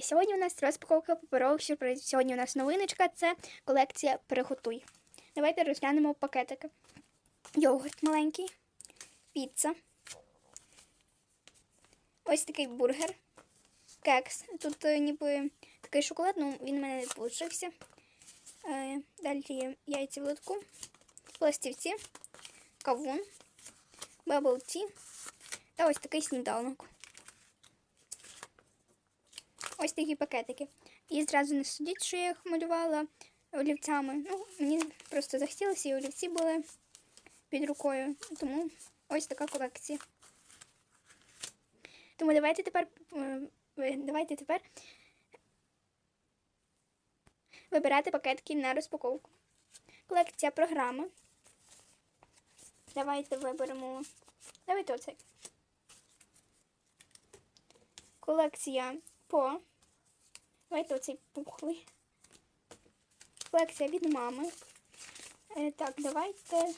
Дівчатки, сьогодні у нас розпаковка паперових сюрпризів. Сьогодні у нас новиночка це колекція Приготуй. Давайте розглянемо пакетики. Йогурт маленький, піца. Ось такий бургер, кекс. Тут е, ніби такий шоколад, ну він в мене не получився. Е, Далі яйця в лотку, пластівці, кавун, бабл ті та ось такий сніданок. Ось такі пакетики. І зразу не судіть, що я їх малювала олівцями. Ну, мені просто захотілося, і олівці були під рукою. Тому ось така колекція. Тому давайте тепер е, давайте тепер вибирати пакетки на розпаковку. Колекція програми. Давайте виберемо. Давайте оцей. Колекція по. Давайте оцей пухлий. Колекція від мами. Е, так, давайте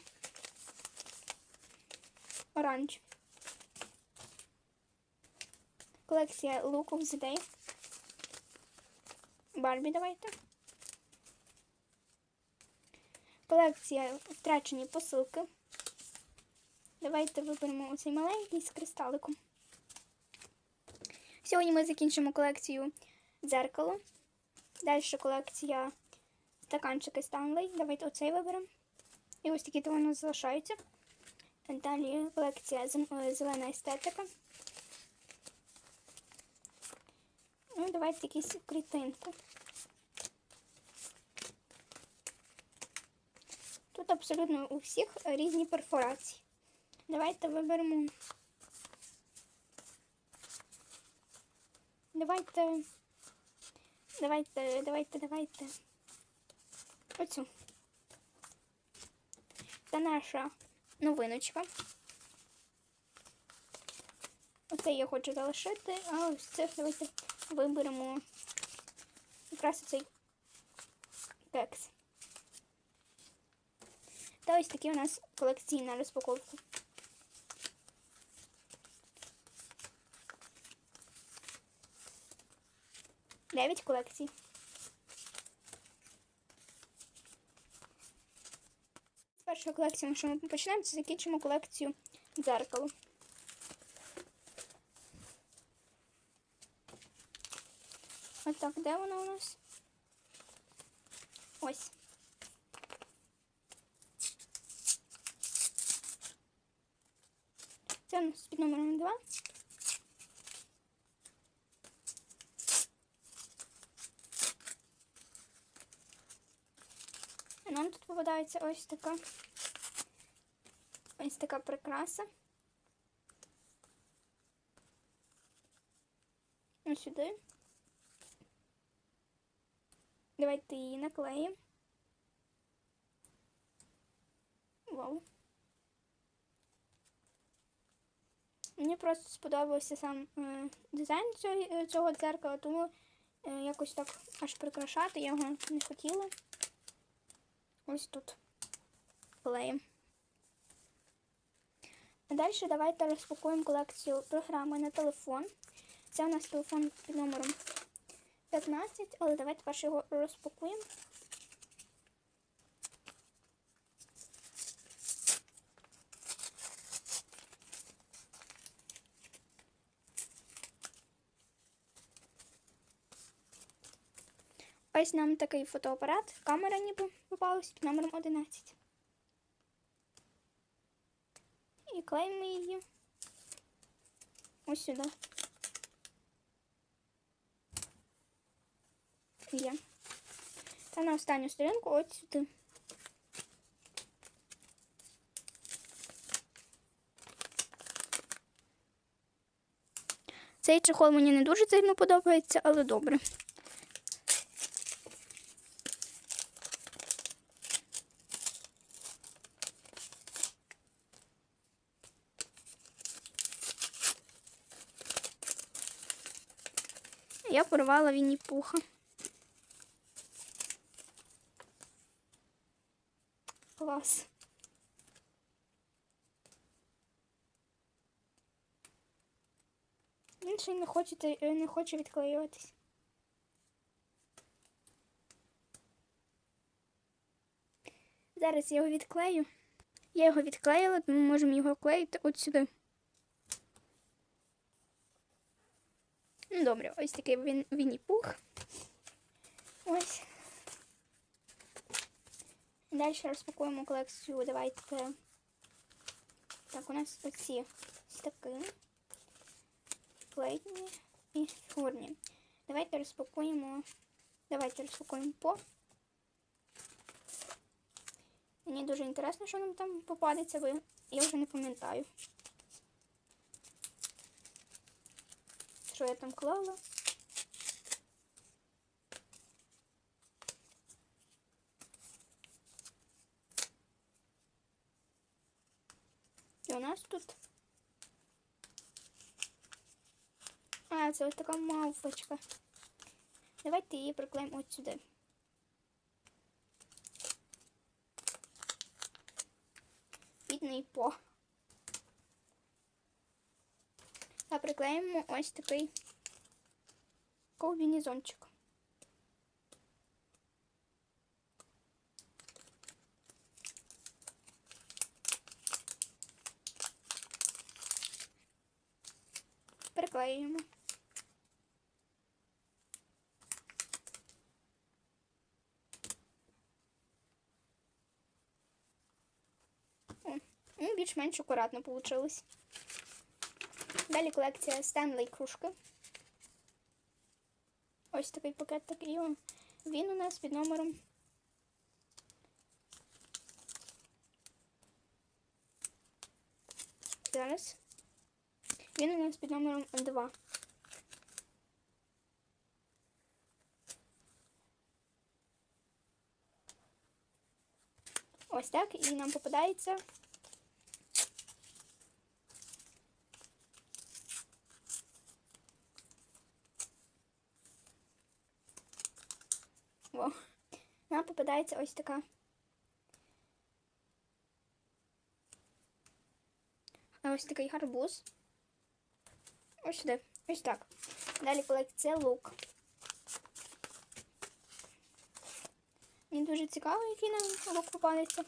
оранж. Колекція Look of the. Барбі давайте. Колекція втрачені посилки. Давайте виберемо оцей маленький з кристаликом. Сьогодні ми закінчимо колекцію дзеркало. Далі колекція стаканчики Станлей. Давайте оцей виберемо. І ось такі то у нас залишаються. Далі колекція е, зелена естетика. Ну, давайте якісь клітинки. Тут абсолютно у всіх різні перфорації. Давайте виберемо. Давайте. Давайте, давайте, давайте. Оцю. Це наша новиночка. Оце я хочу залишити, а ось це давайте виберемо якраз цей кекс. Та ось такі у нас колекційна розпаковка. Дев'ять колекцій. З першої колекції, що ми почнемо, це закінчимо колекцію дзеркало. Ось так, де воно у нас? Ось. Це у нас під номером 2. А нам тут попадається ось така ось така прикраса. Ось сюди. Давайте її наклеїмо. Вау. Мені просто сподобався сам е, дизайн цього, е, цього дзеркала, тому е, якось так аж прикрашати я його не хотіла. Ось тут клеєм. Далі давайте розпакуємо колекцію програми на телефон. Це у нас телефон під номером 15, але давайте перше його розпакуємо. Ось нам такий фотоапарат, камера ніби попалась під номером 11. І клеїмо її ось сюди. Є. Та на останню сторінку ось сюди. Цей чехол мені не дуже сильно подобається, але добре. я порвала Вінні пуха. Клас. Він ще не хоче, е, не хоче відклеюватись. Зараз я його відклею. Я його відклеїла, тому можемо його клеїти от сюди. Ну, добре, ось такий він, Вінні-Пух. Ось. Далі розпакуємо колекцію. Давайте. Так, у нас оці стаки. Плейтні і фігурні. Давайте розпакуємо. Давайте розпакуємо по. Мені дуже інтересно, що нам там попадеться, бо я вже не пам'ятаю. Що я там клала? І у нас тут. А, це ось така мавпочка. Давайте її приклеїмо от сюди. Бідний по. Та приклеїмо ось такий ковбінізончик. Приклеюємо. Ну, більш-менш акуратно вийшло. Далі колекція Стенлей кружки. Ось такий пакет такий. о. Він у нас під номером. Зараз. Він у нас під номером 2. Ось так. І нам попадається. попадається ось така. А ось такий гарбуз. Ось сюди. Ось так. Далі колекція лук. Мені дуже цікаво, який нам лук попадеться.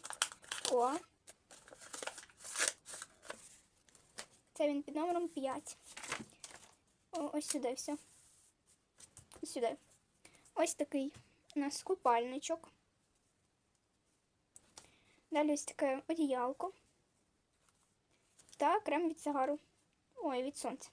О. Це він під номером 5. О, ось сюди все. Ось сюди. Ось такий у нас купальничок. Далі ось таке одіялко. Та крем від сигару. Ой, від сонця.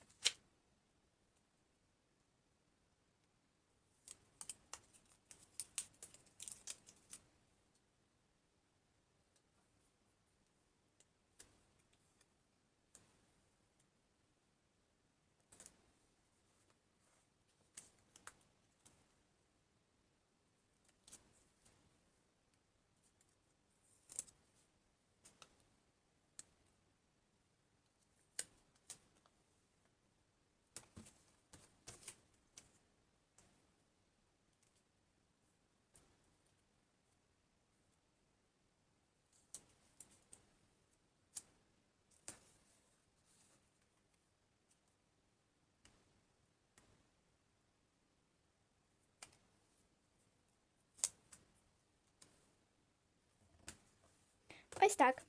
Ось так.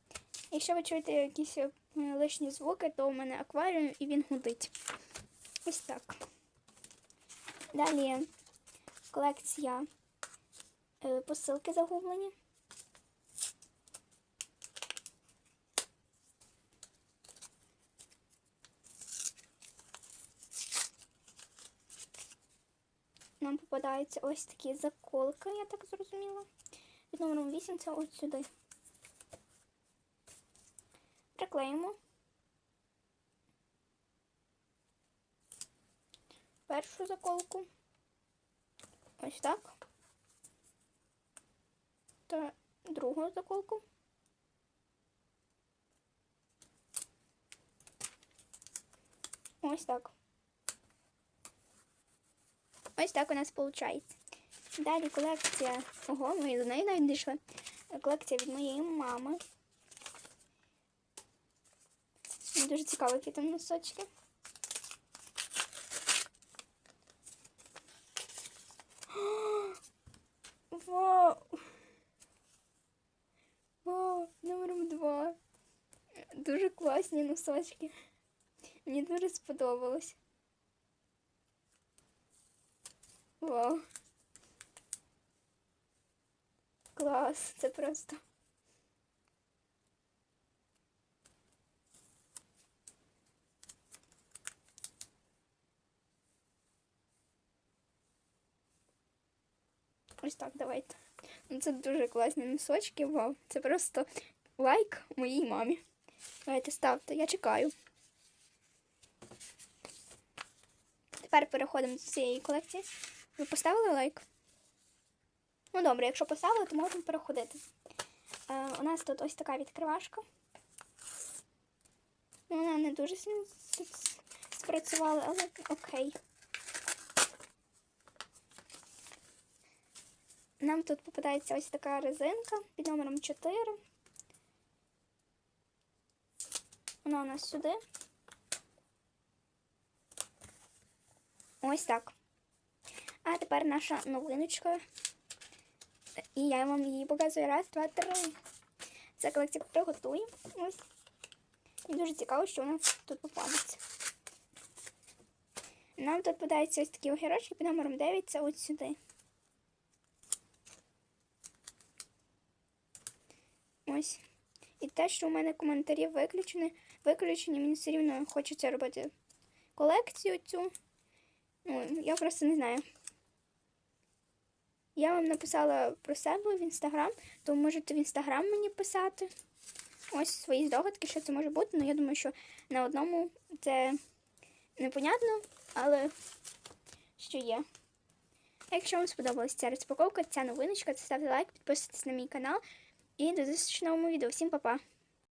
Якщо ви чуєте якісь е, лишні звуки, то у мене акваріум і він гудить. Ось так. Далі колекція е, посилки загублені. Нам попадаються ось такі заколки, я так зрозуміла. Під номером 8 це ось сюди. Приклеїмо. Першу заколку. Ось так. Та другу заколку. Ось так. Ось так у нас виходить. Далі колекція. Ого, ми до неї навіть дійшли. Колекція від моєї мами. Мені дуже цікаво, які там носочки. Вау! Вау, номер два. Дуже класні носочки. Мені дуже сподобалось. Вау. Клас, це просто. Ось так, давайте. Ну, це дуже класні носочки, вау. Це просто лайк моїй мамі. Давайте ставте, я чекаю. Тепер переходимо до цієї колекції. Ви поставили лайк? Ну добре, якщо поставили, то можемо переходити. Е, у нас тут ось така відкривашка. Ну, Вона не дуже спрацювала, але окей. Нам тут попадається ось така резинка під номером 4. Вона у нас сюди. Ось так. А тепер наша новиночка. І я вам її показую. Раз, два, три. Це колекція приготує. Ось. І дуже цікаво, що нас тут попадеться. Нам тут подається ось такі огірочки під номером 9, це ось сюди. Ось. І те, що у мене коментарі виключені, виключені, мені все рівно хочеться робити колекцію цю. Ну, я просто не знаю. Я вам написала про себе в інстаграм, то можете в інстаграм мені писати. Ось свої здогадки, що це може бути. Ну, я думаю, що на одному це непонятно, але що є. Якщо вам сподобалася ця розпаковка, ця новиночка, то ставте лайк, підписуйтесь на мій канал і до новому відео. Всім па-па!